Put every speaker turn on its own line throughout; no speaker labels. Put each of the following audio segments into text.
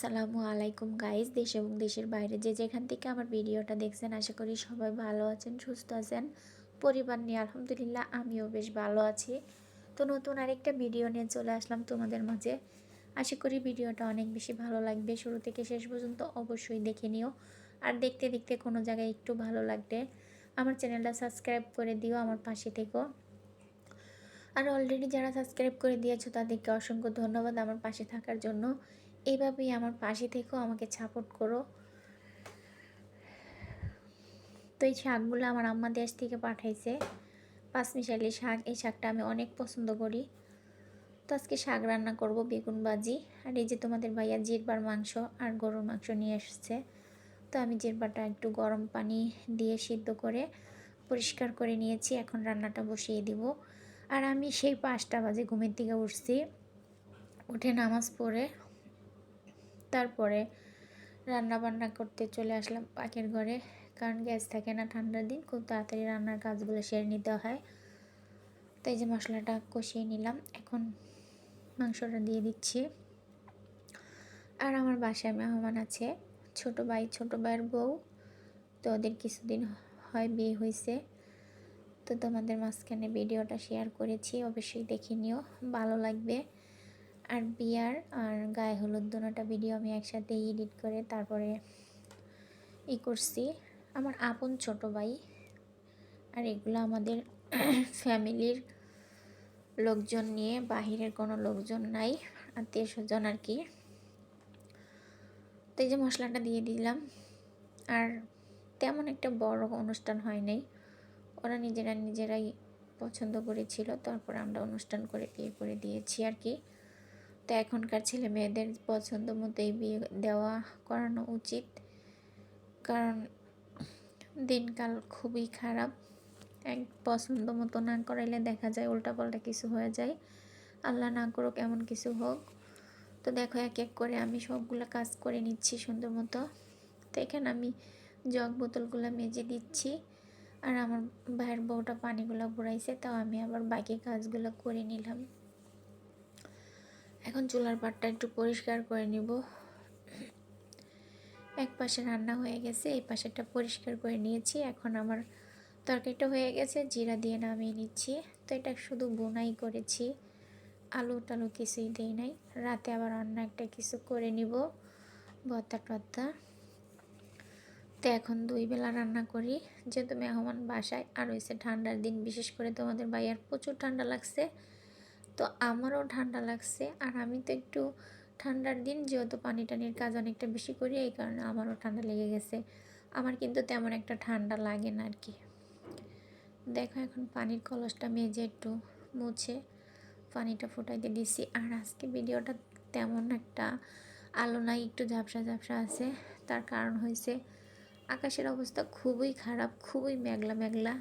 আসসালামু আলাইকুম গাইজ দেশ এবং দেশের বাইরে যে যেখান থেকে আমার ভিডিওটা দেখছেন, আশা করি সবাই ভালো আছেন, সুস্থ আছেন, পরিবার নিয়ে আলহামদুলিল্লাহ আমিও বেশ ভালো আছি। তো নতুন আরেকটা ভিডিও নিয়ে চলে আসলাম তোমাদের মাঝে। আশা করি ভিডিওটা অনেক বেশি ভালো লাগবে, শুরু থেকে শেষ পর্যন্ত অবশ্যই দেখে নিও। আর দেখতে দেখতে কোনো জায়গায় একটু ভালো লাগবে, আমার চ্যানেলটা সাবস্ক্রাইব করে দিও আমার পাশে থেকো। আর অলরেডি যারা সাবস্ক্রাইব করে দিয়েছ, তাদেরকে অসংখ্য ধন্যবাদ আমার পাশে থাকার জন্য। এইভাবেই আমার পাশে থেকেও আমাকে সাপোর্ট করো। তো এই শাকগুলো আমার আম্মা দেশ থেকে পাঠাইছে। পাঁচমিশালি শাক, এই শাকটা আমি অনেক পছন্দ করি। তো আজকে শাক রান্না করব বেগুন ভাজি। আর এই যে তোমাদের ভাইয়া জিরবার মাংস আর গরুর মাংস নিয়ে এসছে। তো আমি জিরবাটা একটু গরম পানি দিয়ে সিদ্ধ করে পরিষ্কার করে নিয়েছি। এখন রান্নাটা বসিয়ে দিব। আর আমি সেই পাঁচটা বাজে ঘুমের থেকে উঠছি। উঠে নামাজ পড়ে তারপরে রান্না বান্না করতে চলে আসলাম পাখির ঘরে। কারণ গ্যাস থাকে না ঠান্ডার দিন, খুব তাড়াতাড়ি রান্নার কাজগুলো সেরে নিতে হয়। তো এই যে মশলাটা কষিয়ে নিলাম। এখন মাংসটা দিয়ে দিচ্ছি। আর আমার বাসায় মেহমান আছে, ছোট ভাই, ছোট ভাইয়ের বউ। তো ওদের কিছুদিন হয় বিয়ে হয়েছে তো তোমাদের মাঝখানে ভিডিওটা শেয়ার করেছি, অবশ্যই দেখে নিও, ভালো লাগবে। আর বিয়ার আর গায়ে হলুদ দোনোটা ভিডিও আমি একসাথে এডিট করে তারপরে ই করছি। আমার আপন ছোট ভাই আর এগুলো আমাদের ফ্যামিলির লোকজন নিয়ে, বাহিরের কোনো লোকজন নাই, আত্মীয় স্বজন আর কি। তো এই যে মশলাটা দিয়ে দিলাম। আর তেমন একটা বড় অনুষ্ঠান হয় নাই। ওরা নিজেরা নিজেরাই পছন্দ করেছিল, তারপর আমরা অনুষ্ঠান করে বিয়ে করে দিয়েছি আর কি। তো এখনকার ছেলে মেয়েদের পছন্দ মতোই বিয়ে দেওয়া করানো উচিত। কারণ দিনকাল খুবই খারাপ। এক পছন্দ মতো না করাইলে দেখা যায় উল্টাপাল্টা কিছু হয়ে যায়। আল্লাহ না করুক এমন কিছু হোক। তো দেখো এক এক করে আমি সবগুলো কাজ করে নিচ্ছি সুন্দর মতো। তো এখানে আমি জগ বোতলগুলো মেজে দিচ্ছি। আর আমার ভাইয়ের বউটা পানিগুলো ঘুরাইছে, তাও আমি আবার বাকি কাজগুলো করে নিলাম। এখন চুলার পাটটা একটু পরিষ্কার করে নিব। এক পাশে রান্না হয়ে গেছে, এই পাশেটা পরিষ্কার করে নিয়েছি। এখন আমার তরকারিটা হয়ে গেছে, জিরা দিয়ে নামিয়ে নিচ্ছি। তো এটা শুধু বোনাই করেছি, আলু টালু কিছুই দেই নাই। রাতে আবার অন্য একটা কিছু করে নিব ভর্তা টর্তা তো এখন দুই বেলা রান্না করি, যেহেতু মেহমান বাসায়, আর হয়েছে ঠান্ডার দিন, বিশেষ করে তোমাদের বাইয়ার প্রচুর ঠান্ডা লাগছে। তো আমারও ঠান্ডা লাগছে। আর আমি তো একটু ঠান্ডার দিন, যেহেতু পানি টানির কাজ অনেকটা বেশি করি, এই কারণে আমারও ঠান্ডা লেগে গেছে। আমার কিন্তু তেমন একটা ঠান্ডা লাগে না আর কি। দেখো এখন পানির কলসটা মেজে একটু মুছে পানিটা ফুটাইতে দিছি। আর আজকে ভিডিওটা তেমন একটা আলো নাই, একটু ঝাপসা ঝাপসা আছে। তার কারণ হয়েছে আকাশের অবস্থা খুবই খারাপ, খুবই মেঘলা মেঘলা।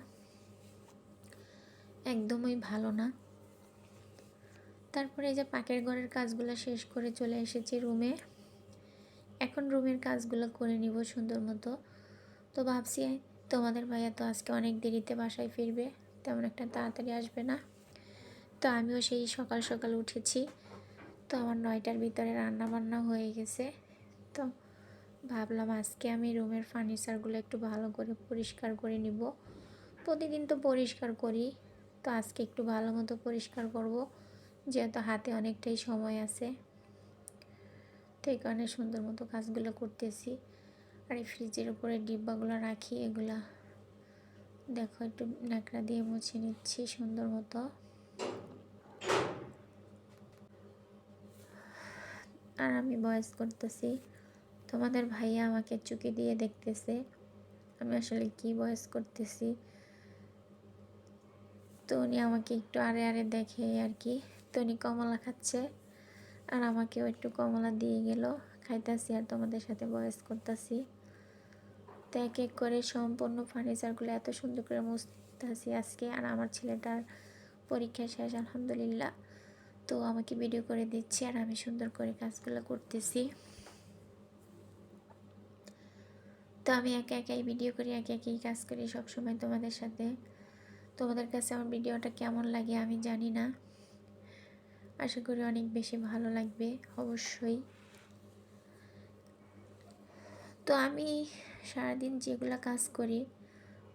একদমই ভালো না। তারপরে এই যে পাকের ঘরের কাজগুলো শেষ করে চলে এসেছি রুমে। এখন রুমের কাজগুলো করে নিব সুন্দর মতো। তো ভাবছি, তোমাদের ভাইয়া তো আজকে অনেক দেরিতে বাসায় ফিরবে, তেমন একটা তাড়াতাড়ি আসবে না। তো আমিও সেই সকাল সকাল উঠেছি। তো আমার নয়টার ভিতরে রান্না বান্না হয়ে গেছে। তো ভাবলাম আজকে আমি রুমের ফার্নিচারগুলো একটু ভালো করে পরিষ্কার করে নিব। প্রতিদিন তো পরিষ্কার করি, তো আজকে একটু ভালো মতো পরিষ্কার করব। যেহেতু হাতে অনেকটাই সময় আছে তো এই কারণে সুন্দর মতো কাজগুলো করতেছি। আর এই ফ্রিজের উপরে ডিব্বাগুলো রাখি, এগুলা দেখো একটু ন্যাকড়া দিয়ে মুছে নিচ্ছি সুন্দর মতো। আর আমি বয়স করতেছি। তোমাদের ভাইয়া আমাকে চুকি দিয়ে দেখতেছে, আমি আসলে কি বয়স করতেছি। তো উনি আমাকে একটু আরে আরে দেখে আর কি। তো উনি কমলা খাচ্ছে। আর আমাকেও একটু কমলা দিয়ে গেল। খাইতেছি আর তোমাদের সাথে বয়স করতেছি। তো এক এক করে সম্পূর্ণ ফার্নিচারগুলো এত সুন্দর করে মুছতেছি আজকে। আর আমার ছেলেটার পরীক্ষা শেষ, আলহামদুলিল্লাহ। তো আমাকে ভিডিও করে দিচ্ছে আর আমি সুন্দর করে কাজগুলো করতেছি। তো আমি একা একাই ভিডিও করি, একে একেই কাজ করি সবসময় তোমাদের সাথে। তোমাদের কাছে আমার ভিডিওটা কেমন লাগে আমি জানি না। আশা করি অনেক বেশি ভালো লাগবে, অবশ্যই। তো আমি সারাদিন যেগুলো কাজ করি,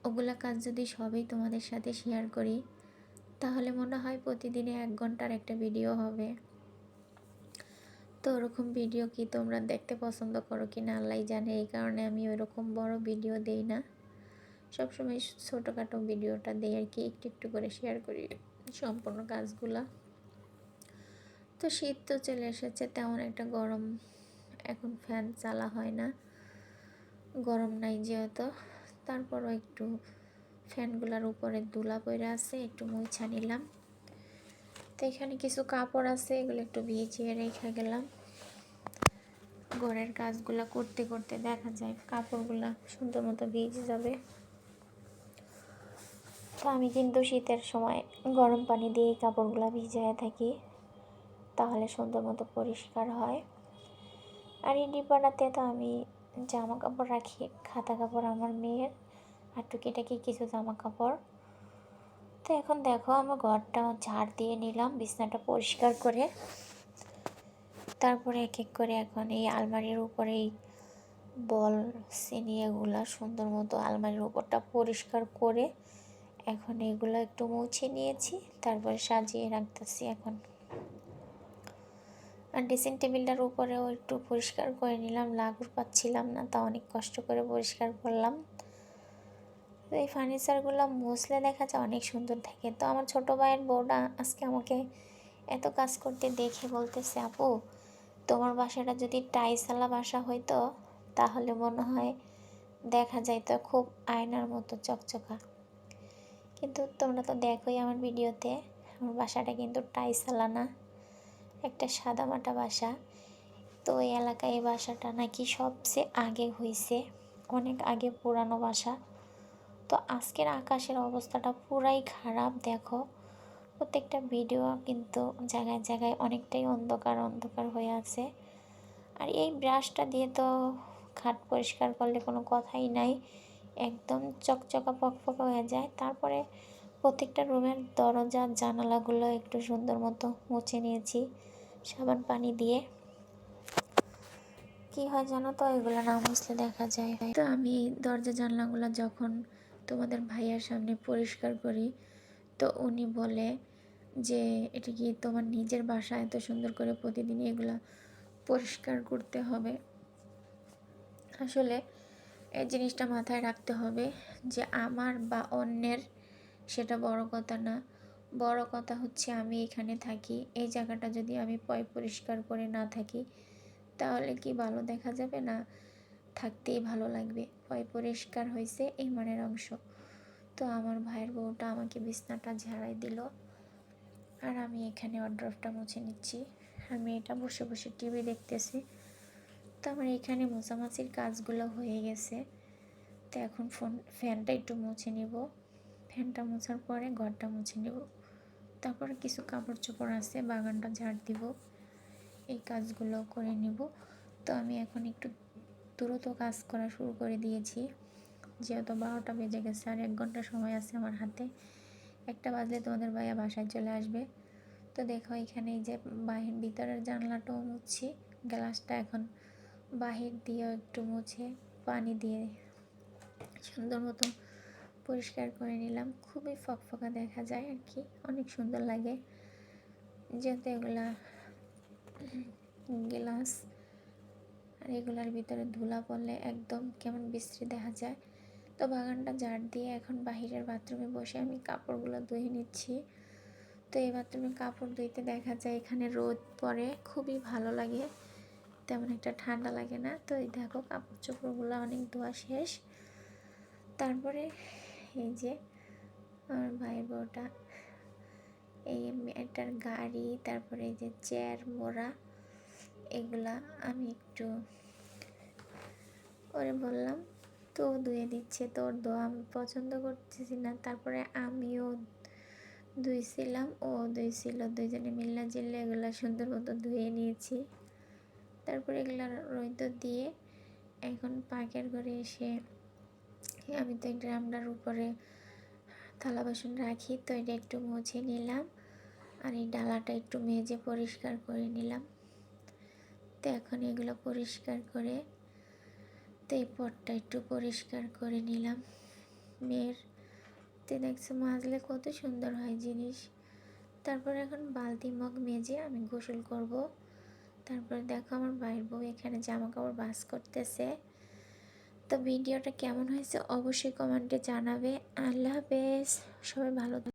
ওগুলা কাজ যদি সবই তোমাদের সাথে শেয়ার করি, তাহলে মনে হয় প্রতিদিনে এক ঘণ্টার একটা ভিডিও হবে। তো ওরকম ভিডিও কি তোমরা দেখতে পছন্দ করো কি না আল্লাহ জানে, এই কারণে আমি ওরকম বড় ভিডিও দেই না। সবসময় ছোটোখাটো ভিডিওটা দেই আর কি, একটু একটু করে শেয়ার করি সম্পূর্ণ কাজগুলা। তো শীত তো চলে এসেছে, তেমন একটা গরম এখন ফ্যান চালা হয় না। গরম নাই যেহেতু, তারপরও একটু ফ্যানগুলার উপরে দুলা পড়ে আছে, একটু মুছা নিলাম। তো এখানে কিছু কাপড় আছে, এগুলো একটু ভিজিয়ে রেখে গেলাম। ঘরের কাজগুলো করতে করতে দেখা যায় কাপড়গুলো সুন্দর মতো ভিজে যাবে। তো আমি কিন্তু শীতের সময় গরম পানি দিয়ে কাপড়গুলো ভিজিয়ে থাকি। তাহলে সুন্দর মতো পরিষ্কার হয়। আর এই ডিব্বাটাতে তো আমি জামা কাপড় রাখি খাতা কাপড় আমার মেয়ের, আর টুকিটাকি কিছু জামা কাপড় তো এখন দেখো আমার ঘরটা ঝাড় দিয়ে নিলাম, বিছনাটা পরিষ্কার করে। তারপরে এক এক করে এখন এই আলমারির উপরেই বল, সিনি এগুলা সুন্দর মতো আলমারির উপরটা পরিষ্কার করে এখন এগুলো একটু মুছে নিয়েছি, তারপরে সাজিয়ে রাখতেছি এখন। ড্রেসিং টেবিলটার উপরেও একটু পরিষ্কার করে নিলাম। লাগুর পাচ্ছিলাম না, তা অনেক কষ্ট করে পরিষ্কার করলাম। তো এই ফার্নিচারগুলো মুছলে দেখা যায় অনেক সুন্দর থাকে। তো আমার ছোটো ভাইয়ের বউটা আজকে আমাকে এত কাজ করতে দেখে বলতেছে, আপু, তোমার বাসাটা যদি টাইসালা বাসা হইতো, তাহলে মনে হয় দেখা যাইতো খুব আয়নার মতো চকচকা। কিন্তু তোমরা তো দেখোই আমার ভিডিওতে, আমার বাসাটা কিন্তু টাইসালা না। একটা সাদামাটা বাসা। তো ওই এলাকায় এই বাসাটা নাকি সবচেয়ে আগে হয়েছে অনেক আগে পুরানো বাসা। তো আজকের আকাশের অবস্থাটা পুরাই খারাপ, দেখো। প্রত্যেকটা ভিডিও কিন্তু জায়গায় জায়গায় অনেকটাই অন্ধকার অন্ধকার হয়ে আছে। আর এই ব্রাশটা দিয়ে তো খাট পরিষ্কার করলে কোনো কথাই নাই। একদম চকচকা, পকপকা হয়ে যায়। তারপরে প্রত্যেকটা রুমের দরজা, জানালাগুলো একটু সুন্দর মতো মুছে নিয়েছি। সাবান পানি দিয়ে। কি হয় জানো তো? এগুলো না মুছলে দেখা যায়। তো আমি দরজা জানলাগুলো যখন তোমাদের ভাইয়ার সামনে পরিষ্কার করি, তো উনি বলে যে, এটা কি তোমার নিজের বাসা? এত সুন্দর করে প্রতিদিন এগুলো পরিষ্কার করতে হবে। আসলে এই জিনিসটা মাথায় রাখতে হবে যে, আমার বা অন্যের সেটা বড় কথা না। বড় কথা হচ্ছে আমি এখানে থাকি। এই জায়গাটা যদি আমি পয় পরিষ্কার করে না থাকি, তাহলে কি ভালো দেখা যাবে না? থাকতেই ভালো লাগবে। পয় পরিষ্কার হয়েছে এই মানের অংশ। তো আমার ভাইয়ের বউটা আমাকে বিছনাটা ঝাড়াই দিল। আর আমি এখানে অড্রফটা মুছে নিচ্ছি। আমি এটা বসে বসে টিভি দেখতেছি। তো আমার এখানে মোছামাছির কাজগুলো হয়ে গেছে। তো এখন ফোন, ফ্যানটা একটু মুছে নিব। ফ্যানটা মোছার পরে ঘরটা মুছে নেব। তারপরে কিছু কাপড় চোপড় আছে, বাগানটা ঝাড় দিব। এই কাজগুলো করে নিব। তো আমি এখন একটু দ্রুত কাজ করা শুরু করে দিয়েছি। যেহেতু বারোটা বেজে গেছে আর এক ঘণ্টা সময় আছে আমার হাতে, একটা বাজলে তোমাদের ভাইয়া বাসায় চলে আসবে। তো দেখো এখানে এই যে বাহির ভিতরের জানলাটাও মুছছি, গ্লাসটা এখন বাহির দিয়েও একটু মুছে, পানি দিয়ে সুন্দর মতো পরিষ্কার করে নিলাম। খুবই ফকফকা দেখা যায় আর কি, অনেক সুন্দর লাগে। যেহেতু এগুলা গ্লাস আর এগুলার ভিতরে ধুলা পড়লে একদম কেমন বিশ্রী দেখা যায়। তো বাগানটা ঝাড় দিয়ে এখন বাহিরের বাথরুমে বসে আমি কাপড়গুলো ধুয়ে নিচ্ছি। তো এই বাথরুমে কাপড় ধুইতে দেখা যায় এখানে রোদ পড়ে, খুবই ভালো লাগে। তেমন একটা ঠান্ডা লাগে না। তো দেখো, কাপড় চোপড়গুলো অনেক ধোয়া শেষ। তারপরে এই যে আমার ভাই বউটা, এই মেয়েটার গাড়ি, তারপরে এই যে চেয়ার মোড়া, এগুলা আমি একটু ওরে বললাম, তো ধুয়ে দিচ্ছে তোর দোয়া আমি পছন্দ করতেছি না, তারপরে আমিও ধুইছিলাম, ও ধুইছিল, দুইজনে মিল্লা জিল্লা এগুলো সুন্দর মতো ধুয়ে নিয়েছি, তারপরে এগুলো রইত দিয়ে এখন পাকের ঘরে এসে আমি তো এই ড্রামটার উপরে থালা বাসন রাখি, তো এটা একটু মুছে নিলাম। আর এই ডালাটা একটু মেজে পরিষ্কার করে নিলাম। তো এখন এগুলো পরিষ্কার করে, তো এই পটটা একটু পরিষ্কার করে নিলাম। মেয়ের তো দেখছ মাজলে কত সুন্দর হয় জিনিস। তারপর এখন বালতি মগ মেজে আমি গোসল করব। তারপরে দেখো আমার বাইর বউ এখানে জামা কাপড় বাস করতেছে। তো ভিডিওটা কেমন হয়েছে অবশ্যই কমেন্টে জানাবে আল্লাহ হাফেজ সবাই ভালো।